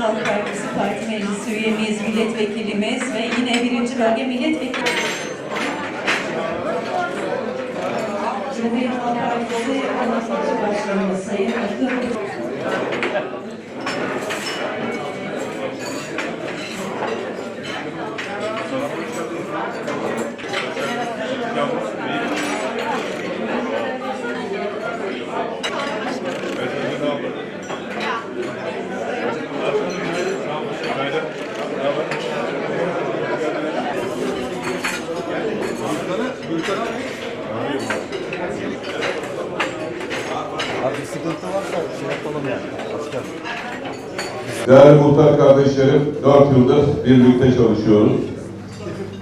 Halk Partisi Parti Meclisi üyemiz, milletvekilimiz ve yine birinci bölge milletvekili. Cumhuriyet Halk Partisi Ana Parti Başkanı Sayın Akın Abi sıkıntı varsa şey yapalım yani. Başka. Değerli muhtar kardeşlerim, 4 yıldır birlikte çalışıyoruz.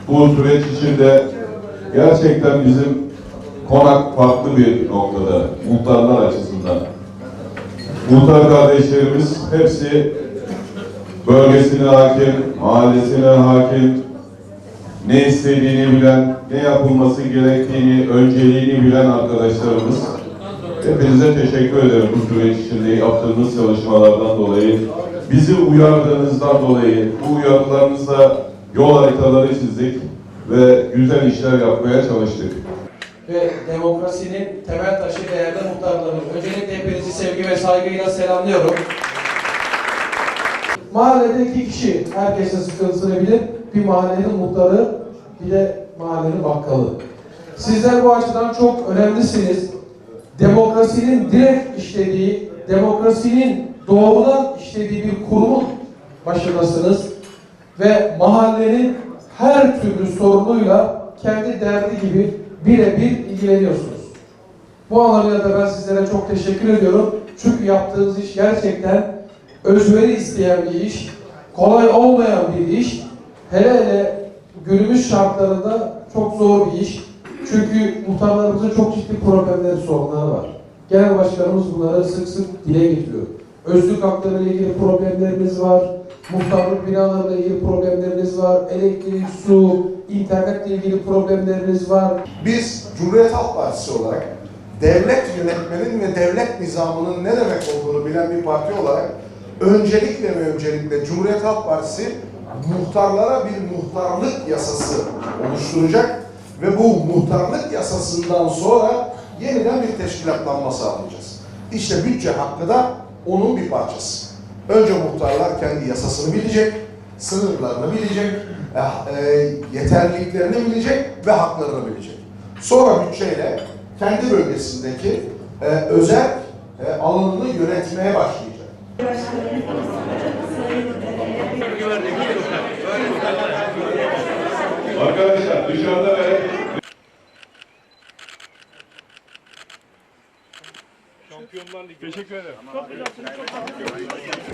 Bu süreç içinde gerçekten bizim konak farklı bir noktada, muhtarlar açısından. Muhtar kardeşlerimiz hepsi bölgesine hakim, mahallesine hakim, ne istediğini bilen, ne yapılması gerektiğini, önceliğini bilen arkadaşlarımız. Hepinize teşekkür ederim bu süreç içinde yaptığınız çalışmalardan dolayı. Bizi uyardığınızdan dolayı, bu uyarılarınızla yol haritaları çizdik ve güzel işler yapmaya çalıştık. ve demokrasinin temel taşı değerli muhtarlarım. Öncelikle hepinizi sevgi ve saygıyla selamlıyorum. Mahallede iki kişi herkesin sıkıntısını bilir. Bir mahallenin muhtarı, bir de mahallenin bakkalı. Sizler bu açıdan çok önemlisiniz. Demokrasinin direkt işlediği, demokrasinin doğrudan işlediği bir kurumun başındasınız. Ve mahallenin her türlü sorunuyla kendi derdi gibi birebir ilgileniyorsunuz. Bu anlamda da ben sizlere çok teşekkür ediyorum. Çünkü yaptığınız iş gerçekten özveri isteyen bir iş, kolay olmayan bir iş. Hele hele günümüz şartlarında çok zor bir iş. Çünkü muhtarlarımızın çok ciddi problemleri, sorunları var. Genel başkanımız bunları sık sık dile getiriyor. Özlük hakları ile ilgili problemlerimiz var. Muhtarlık binalarıyla ilgili problemleriniz var. Elektrik, su, internetle ilgili problemleriniz var. Biz Cumhuriyet Halk Partisi olarak devlet yönetmenin ve devlet nizamının ne demek olduğunu bilen bir parti olarak öncelikle ve öncelikle Cumhuriyet Halk Partisi muhtarlara bir muhtarlık yasası oluşturacak ve bu muhtarlık yasasından sonra yeniden bir teşkilatlanma sağlayacağız. İşte bütçe hakkı da onun bir parçası. Önce muhtarlar kendi yasasını bilecek, sınırlarını bilecek, e, e, yeterliliklerini bilecek ve haklarını bilecek. Sonra bütçeyle kendi bölgesindeki e, özel e, alanını yönetmeye başlayacak. Arkadaşlar dışarıda ve Teşekkür ederim.